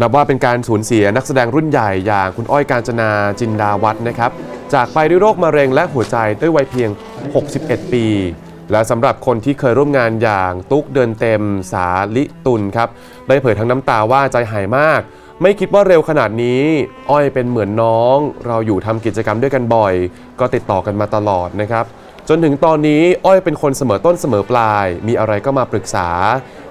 นับว่าเป็นการสูญเสียนักแสดงรุ่นใหญ่อย่างคุณอ้อยกาญจนาจินดาวัฒน์นะครับ จากไปด้วยโรคมะเร็งและหัวใจด้วยวัยเพียง 61 ปี และสำหรับคนที่เคยร่วมงานอย่างตุ๊กเดินเต็มสาลิตุลครับ ได้เผยทั้งน้ำตาว่าใจหายมาก ไม่คิดว่าเร็วขนาดนี้ อ้อยเป็นเหมือนน้อง เราอยู่ทำกิจกรรมด้วยกันบ่อย ก็ติดต่อกันมาตลอดนะครับ จนถึงตอนนี้อ้อยเป็นคนเสมอต้นเสมอปลาย มีอะไรก็มาปรึกษา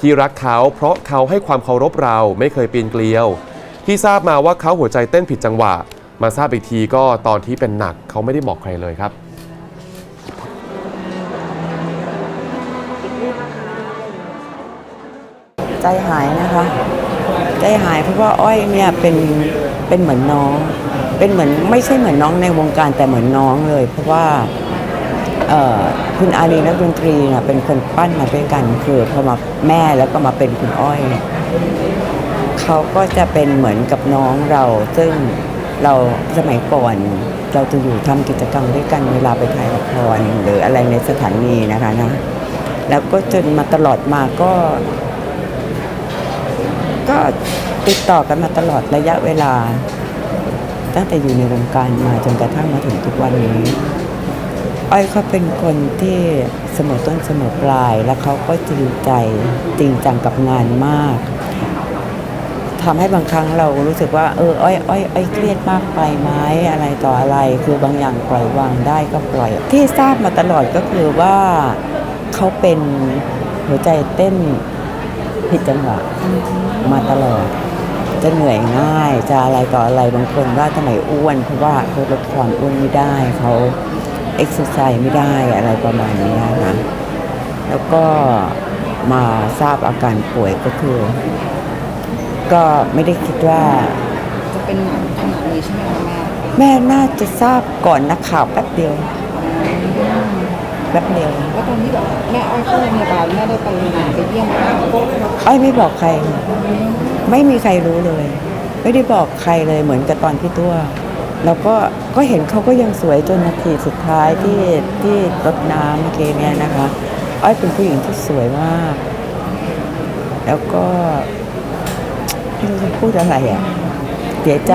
ที่รักเขาเพราะเขาให้ความเคารพเราไม่เคยปีนเกลียว ที่ทราบมาว่าเขาหัวใจเต้นผิดจังหวะ มาทราบอีกทีก็ตอนที่เป็นหนักเขาไม่ได้บอกใครเลยครับ ใจหายนะคะ ใจหายเพราะว่าอ้อยเนี่ยเป็นเป็นเหมือนน้อง เป็นเหมือนไม่ใช่เหมือนน้องในวงการแต่เหมือนน้องเลย เพราะว่าคุณอารีนักดนตรีเนี่ยเป็นคนปั้นมาด้วยกัน คือพอมาแม่แล้วก็มาเป็นคุณอ้อยเนี่ยเขาก็จะเป็นเหมือนกับน้องเรา ซึ่งเราสมัยก่อนเราจะอยู่ทำกิจกรรมด้วยกันเวลาไปถ่ายละครหรืออะไรในสถานีนะคะนะแล้วก็จนมาตลอดมาก็ ก็ติดต่อกันมาตลอดระยะเวลา ตั้งแต่อยู่ในวงการมาจนกระทั่งมาถึงทุกวันนี้ อ้อยเขาเป็นคนที่เสมอต้นเสมอปลาย แล้วเขาก็จริงใจจริงจังกับงานมากทำให้บางครั้งเรารู้สึกว่าเอออ้อยอ้อยอ้อยเครียดมากไปไหมอะไรต่ออะไร คือบางอย่างปล่อยวางได้ก็ปล่อย ที่ทราบมาตลอดก็คือว่าเขาเป็นหัวใจเต้น ผิดจังหวะมาตลอด จะเหนื่อยง่าย จะอะไรต่ออะไรบางคนว่าทำไมอ้วนเพราะว่าเขาลดความอ้วนไม่ได้เขาเอ็กซ์ไซส์ไม่ได้อะไรประมาณนี้นะแล้วก็มาทราบอาการป่วยก็คือ ก็ไม่ได้คิดว่า จะเป็นขนาดนี้ใช่ไหมคะแม่แม่น่าจะทราบก่อนนักข่าวแป๊บเดียว แป๊บเดียวแล้วตอนที่แบบแม่อ้อยเข้าโรงพยาบาลแม่ได้ไปหาไปเยี่ยมไหมอ้อยไม่บอกใคร ไม่มีใครรู้เลย ไม่ได้บอกใครเลยเหมือนกับตอนพี่ตัวแล้วก็ก็เห็นเขาก็ยังสวยจนนาทีสุดท้ายที่ที่รดน้ำเมื่อกี้เนี่ยนะคะ อ้อยเป็นผู้หญิงที่สวยมาก แล้วก็ไม่รู้จะพูดอะไรอะเสียใจ